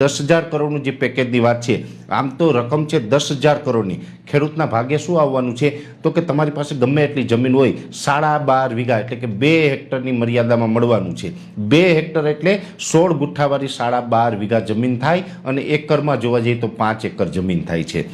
દસ હજાર કરોડનું જે પેકેજની વાત છે, આમ તો રકમ છે દસ હજાર કરોડની. ખેડૂતના ભાગે શું આવવાનું છે? તો કે તમારી પાસે ગમે એટલી જમીન હોય, સાડા બાર વીઘા એટલે કે બે હેક્ટરની મર્યાદામાં મળવાનું છે. બે હેક્ટર એટલે સોળ ગુઠ્ઠાવાળી સાડા બાર વીઘા જમીન થાય અને એકરમાં જોવા જઈએ તો પાંચ એકર જમીન થાય છે.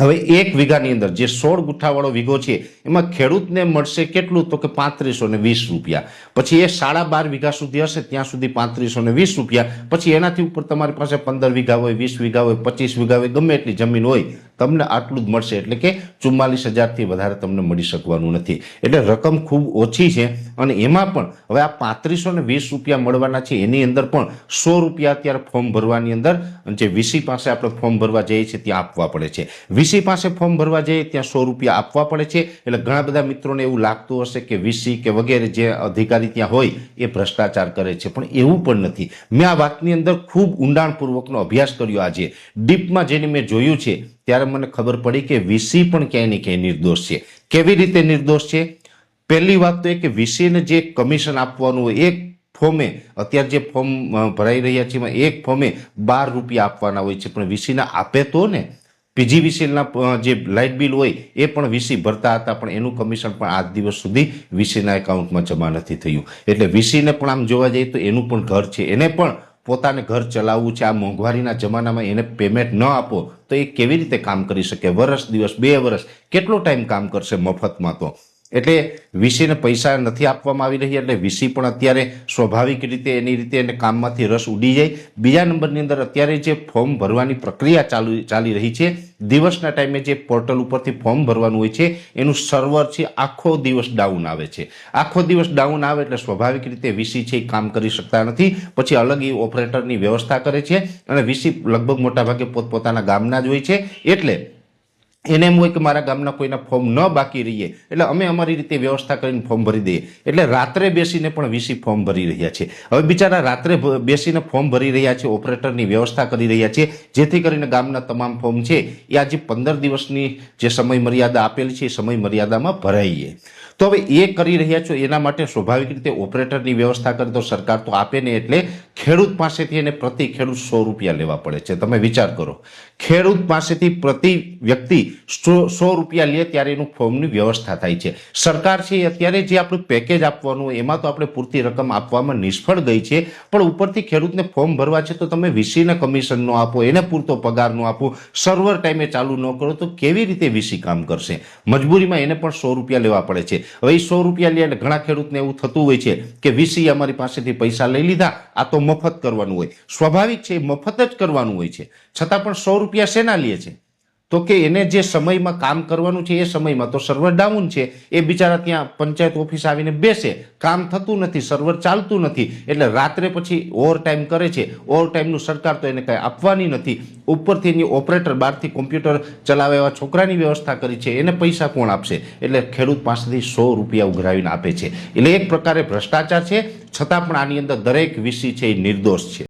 હવે એક વીઘાની અંદર જે સોળ ગુઠ્ઠાવાળો વીઘો છે, એમાં ખેડૂતને મળશે કેટલું? તો કે પાંત્રીસો ને વીસ રૂપિયા. પછી એ સાડા બાર વીઘા સુધી હશે, ત્યાં સુધી પાંત્રીસો ને વીસ રૂપિયા. પછી એનાથી ઉપર તમારી પાસે પંદર વીઘા હોય, વીસ વીઘા હોય, પચીસ વીઘા હોય, ગમે એટલી જમીન હોય તમને આટલું જ મળશે. એટલે કે ચુમ્માલીસ હજારથી વધારે તમને મળી શકવાનું નથી. એટલે રકમ ખૂબ ઓછી છે અને એમાં પણ હવે આ પાંત્રીસો ને વીસ રૂપિયા મળવાના છે. એની અંદર પણ સો રૂપિયા અત્યારે ફોર્મ ભરવાની અંદર જે વીસી પાસે આપણે ફોર્મ ભરવા જઈએ છીએ ત્યાં આપવા પડે છે. વીસી પાસે ફોર્મ ભરવા જઈએ ત્યાં સો રૂપિયા આપવા પડે છે. એટલે ઘણા બધા મિત્રોને એવું લાગતું હશે કે વીસી કે વગેરે જે અધિકારી ત્યાં હોય એ ભ્રષ્ટાચાર કરે છે. પણ એવું પણ નથી. મેં આ વાતની અંદર ખૂબ ઊંડાણપૂર્વકનો અભ્યાસ કર્યો આજે. ડીપમાં જેને મેં જોયું છે ત્યારે મને ખબર પડી કે વીસી પણ ક્યાંય ને ક્યાંય નિર્દોષ છે. કેવી રીતે નિર્દોષ છે? પહેલી વાત તો એ કે વીસીને જે કમિશન આપવાનું હોય, એક ફોર્મે, અત્યારે જે ફોર્મ ભરાઈ રહ્યા છે એમાં એક ફોર્મે બાર રૂપિયા આપવાના હોય છે, પણ વીસીના આપે તો ને? પીજીવીસીએલના જે લાઇટ બિલ હોય એ પણ વીસી ભરતા હતા, પણ એનું કમિશન પણ આજ દિવસ સુધી વીસીના એકાઉન્ટમાં જમા નથી થયું. એટલે વીસીને પણ આમ જોવા જઈએ તો એનું પણ ઘર છે. એને પણ પોતાને ઘર ચલાવવું છે, આ મોંઘવારીના જમાનામાં એને પેમેન્ટ ન આપો, તો એ કેવી રીતે કામ કરી શકે? વરસ, દિવસ, બે વર્ષ કેટલો ટાઈમ કામ કરશે મફતમાં તો? એટલે વીસીને પૈસા નથી આપવામાં આવી રહ્યા, એટલે વીસી પણ અત્યારે સ્વાભાવિક રીતે એની રીતે એને કામમાંથી રસ ઉડી જાય. બીજા નંબરની અંદર અત્યારે જે ફોર્મ ભરવાની પ્રક્રિયા ચાલુ, ચાલી રહી છે, દિવસના ટાઈમે જે પોર્ટલ ઉપરથી ફોર્મ ભરવાનું હોય છે, એનું સર્વર છે, આખો દિવસ ડાઉન આવે છે. આખો દિવસ ડાઉન આવે એટલે સ્વાભાવિક રીતે વીસી છે એ કામ કરી શકતા નથી, પછી અલગ એ ઓપરેટરની વ્યવસ્થા કરે છે, અને વીસી લગભગ મોટાભાગે પોતપોતાના ગામના જ હોય છે, એટલે એને એમ હોય કે મારા ગામના કોઈના ફોર્મ ન બાકી રહીએ. એટલે અમે અમારી રીતે વ્યવસ્થા કરીને ફોર્મ ભરી દઈએ. એટલે રાત્રે બેસીને પણ વીસી ફોર્મ ભરી રહ્યા છે હવે બિચારા રાત્રે બેસીને ફોર્મ ભરી રહ્યા છે ઓપરેટરની વ્યવસ્થા કરી રહ્યા છે, જેથી કરીને ગામના તમામ ફોર્મ છે, એ આજે પંદર દિવસની જે સમય મર્યાદા આપેલી છે, એ સમય મર્યાદામાં ભરાઈએ. તો હવે એ કરી રહ્યા છો, એના માટે સ્વાભાવિક રીતે ઓપરેટરની વ્યવસ્થા કરે તો સરકાર તો આપે ને એટલે ખેડૂત પાસેથી એને પ્રતિ ખેડૂત સો રૂપિયા લેવા પડે છે. તમે વિચાર કરો. ખેડૂત પાસેથી પ્રતિ વ્યક્તિ સો સો રૂપિયા લે ત્યારે એનું ફોર્મની વ્યવસ્થા થાય છે. સરકાર છે અત્યારે જે આપણું પેકેજ આપવાનું એમાં તો આપણે પૂરતી રકમ આપવામાં નિષ્ફળ ગઈ છે. પણ ઉપરથી ખેડૂતને ફોર્મ ભરવા છે તો તમે વીસીને કમિશનનો આપો, એને પૂરતો પગારનો આપો, સર્વર ટાઈમે ચાલુ ન કરો તો કેવી રીતે વીસી કામ કરશે? મજબૂરીમાં એને પણ સો રૂપિયા લેવા પડે છે. હવે એ સો રૂપિયા લે ઘણા ખેડૂતને એવું થતું હોય છે કે વીસી અમારી પાસેથી પૈસા લઈ લીધા, આ તો મફત કરવાનું હોય. સ્વાભાવિક છે મફત જ કરવાનું હોય છે. છતાં પણ સો રૂપિયા શેના લે છે? તો કે એને જે સમયમાં કામ કરવાનું છે એ સમયમાં, તો સર્વર ડાઉન છે. એ બિચારા ત્યાં પંચાયત ઓફિસ આવીને બેસે. કામ થતું નથી સર્વર ચાલતું નથી. એટલે રાત્રે પછી ઓવર ટાઈમ કરે છે. ઓવર ટાઈમનું સરકાર તો એને કાંઈ આપવાની નથી. ઉપરથી એની ઓપરેટર બહારથી કોમ્પ્યુટર ચલાવે એવા છોકરાની વ્યવસ્થા કરી છે. એને પૈસા કોણ આપશે? એટલે ખેડૂત પાસેથી સો રૂપિયા ઉઘરાવીને આપે છે. એટલે એક પ્રકારે ભ્રષ્ટાચાર છે. છતાં પણ આની અંદર દરેક વિષય છે એ નિર્દોષ છે.